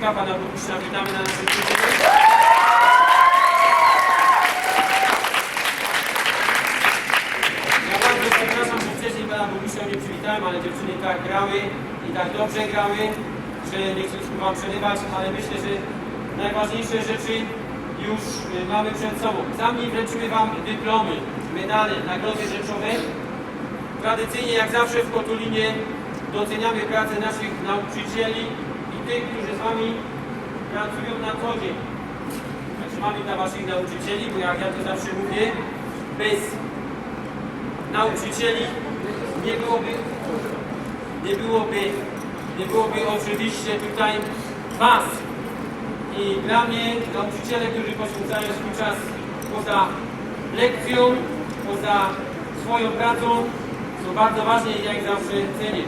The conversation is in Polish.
Pana witamy na. Ja bardzo przepraszam, że wcześniej pana nie przywitałem, ale dziewczyny tak grały i tak dobrze grały, że nie chcieliśmy wam przerywać, ale myślę, że najważniejsze rzeczy już y, mamy przed sobą. Sami wręczymy wam dyplomy, medale, nagrody rzeczowe. Tradycyjnie, jak zawsze w Kotulinie, doceniamy pracę naszych nauczycieli tych, którzy z Wami pracują na co dzień. Znaczy mamy dla Waszych nauczycieli, bo jak ja to zawsze mówię, bez nauczycieli nie byłoby, nie byłoby, nie byłoby oczywiście tutaj Was. I dla mnie nauczyciele, którzy poświęcają swój czas poza lekcją, poza swoją pracą, są bardzo ważni i ja ich zawsze cenię.